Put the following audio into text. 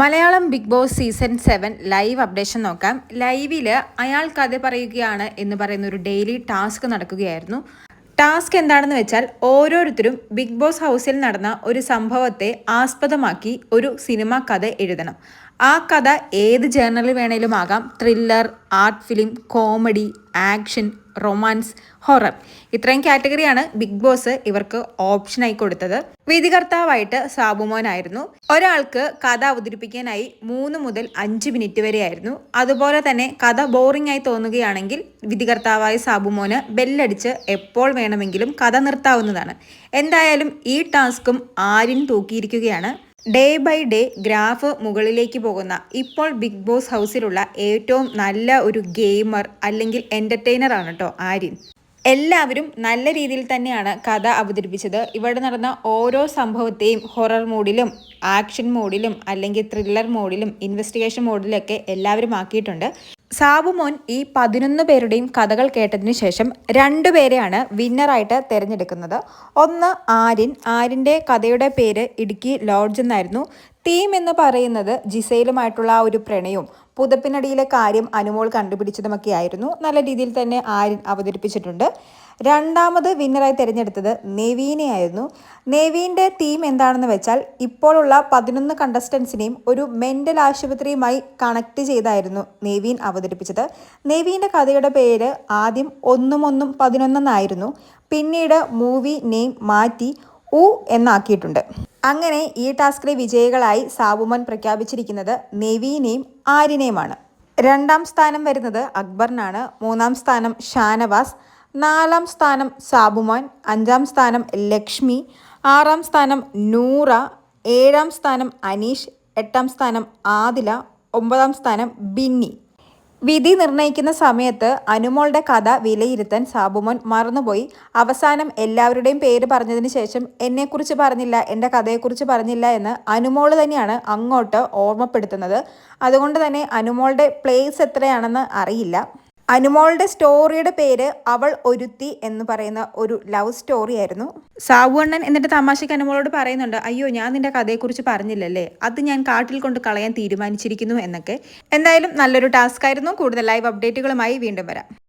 Malayalam big boss season seven live updation നോക്കാം. ലൈവിൽ അയാൾ കഥ പറയുകയാണ് എന്ന് പറയുന്ന ഒരു ഡെയിലി ടാസ്ക് നടക്കുകയായിരുന്നു. ടാസ്ക് എന്താണെന്ന് വെച്ചാൽ ഓരോരുത്തരും ബിഗ് ബോസ് ഹൗസിൽ നടന്ന ഒരു സംഭവത്തെ ആസ്പദമാക്കി ഒരു സിനിമ കഥ എഴുതണം. ആ കഥ ഏത് ജേർണലിൽ വേണേലും ആകാം. Thriller art film comedy action romance horror ഇത്രയും കാറ്റഗറിയാണ് ബിഗ് ബോസ് ഇവർക്ക് ഓപ്ഷനായി കൊടുത്തത്. വിധികർത്താവായിട്ട് സാബുമോനായിരുന്നു. ഒരാൾക്ക് കഥ അവതരിപ്പിക്കാനായി മൂന്ന് മുതൽ അഞ്ച് മിനിറ്റ് വരെയായിരുന്നു. അതുപോലെ തന്നെ കഥ ബോറിംഗ് ആയി തോന്നുകയാണെങ്കിൽ വിധികർത്താവായ സാബുമോന് ബെല്ലടിച്ച് എപ്പോൾ വേണമെങ്കിലും കഥ നിർത്താവുന്നതാണ്. എന്തായാലും ഈ ടാസ്കും ആരും തൂക്കിയിരിക്കുകയാണ്. ഡേ ബൈ ഡേ ഗ്രാഫ് മുകളിലേക്ക് പോകുന്ന ഇപ്പോൾ ബിഗ് ബോസ് ഹൗസിലുള്ള ഏറ്റവും നല്ല ഒരു ഗെയിമർ അല്ലെങ്കിൽ എന്റർടൈനർ ആണ് കേട്ടോ ആര്യൻ. എല്ലാവരും നല്ല രീതിയിൽ തന്നെയാണ് കഥ അവതരിപ്പിച്ചത്. ഇവിടെ നടന്ന ഓരോ സംഭവത്തെയും ഹൊറർ മോഡിലും ആക്ഷൻ മോഡിലും അല്ലെങ്കിൽ ത്രില്ലർ മോഡിലും ഇൻവെസ്റ്റിഗേഷൻ മോഡിലൊക്കെ എല്ലാവരും ആക്കിയിട്ടുണ്ട്. സാബുമോൻ ഈ പതിനൊന്ന് പേരുടെയും കഥകൾ കേട്ടതിന് ശേഷം രണ്ടു പേരെയാണ് വിന്നറായിട്ട് തിരഞ്ഞെടുക്കുന്നത്. ഒന്ന് ആര്യൻ. ആര്യന്റെ കഥയുടെ പേര് ഇടുക്കി ലോഡ്ജ് എന്നായിരുന്നു. തീം എന്ന് പറയുന്നത് ജിസയിലുമായിട്ടുള്ള ആ ഒരു പ്രണയവും പുതപ്പിനടിയിലെ കാര്യം അനുമോൾ കണ്ടുപിടിച്ചതുമൊക്കെ ആയിരുന്നു. നല്ല രീതിയിൽ തന്നെ ആര്യൻ അവതരിപ്പിച്ചിട്ടുണ്ട്. രണ്ടാമത് വിന്നറായി തിരഞ്ഞെടുത്തത് നെവീനെയായിരുന്നു. നെവീന്റെ തീം എന്താണെന്ന് വെച്ചാൽ ഇപ്പോഴുള്ള പതിനൊന്ന് കണ്ടസ്റ്റൻസിനെയും ഒരു മെന്റൽ ആശുപത്രിയുമായി കണക്ട് ചെയ്തായിരുന്നു നെവീൻ അവതരിപ്പിച്ചത്. നെവീന്റെ കഥയുടെ പേര് ആദ്യം ഒന്നും ഒന്നും പതിനൊന്നെന്നായിരുന്നു. പിന്നീട് മൂവി നെയിം മാറ്റി ഉ എന്നാക്കിയിട്ടുണ്ട്. അങ്ങനെ ഈ ടാസ്കിലെ വിജയികളായി സാബുമൻ പ്രഖ്യാപിച്ചിരിക്കുന്നത് നെവീനെയും ആര്യനെയുമാണ്. രണ്ടാം സ്ഥാനം വരുന്നത് അക്ബറിനാണ്. മൂന്നാം സ്ഥാനം ഷാനവാസ് നാലാം സ്ഥാനം സാബുമാൻ അഞ്ചാം സ്ഥാനം ലക്ഷ്മി ആറാം സ്ഥാനം നൂറ ഏഴാം സ്ഥാനം അനീഷ് എട്ടാം സ്ഥാനം ആദില ഒമ്പതാം സ്ഥാനം ബിന്നി. വിധി നിർണയിക്കുന്ന സമയത്ത് അനുമോളുടെ കഥ വിലയിരുത്താൻ സാബുമോൻ മറന്നുപോയി. അവസാനം എല്ലാവരുടെയും പേര് പറഞ്ഞതിന് ശേഷം എന്നെക്കുറിച്ച് പറഞ്ഞില്ല എന്റെ കഥയെക്കുറിച്ച് പറഞ്ഞില്ല എന്ന് അനുമോൾ തന്നെയാണ് അങ്ങോട്ട് ഓർമ്മപ്പെടുത്തുന്നത്. അതുകൊണ്ട് തന്നെ അനുമോളുടെ പ്ലേസ് എത്രയാണെന്ന് അറിയില്ല. അനുമോളുടെ സ്റ്റോറിയുടെ പേര് അവൾ ഒരുത്തി എന്ന് പറയുന്ന ഒരു ലവ് സ്റ്റോറി ആയിരുന്നു. സാവുണ്ണൻ എന്നിട്ട് തമാശയ്ക്ക് അനുമോളോട് പറയുന്നുണ്ട് അയ്യോ ഞാൻ നിന്റെ കഥയെക്കുറിച്ച് പറഞ്ഞില്ലല്ലേ? അത് ഞാൻ കാട്ടിൽ കൊണ്ട് കളയാൻ തീരുമാനിച്ചിരിക്കുന്നു എന്നൊക്കെ. എന്തായാലും നല്ലൊരു ടാസ്ക് ആയിരുന്നു. കൂടുതൽ ലൈവ് അപ്ഡേറ്റുകളുമായി വീണ്ടും വരാം.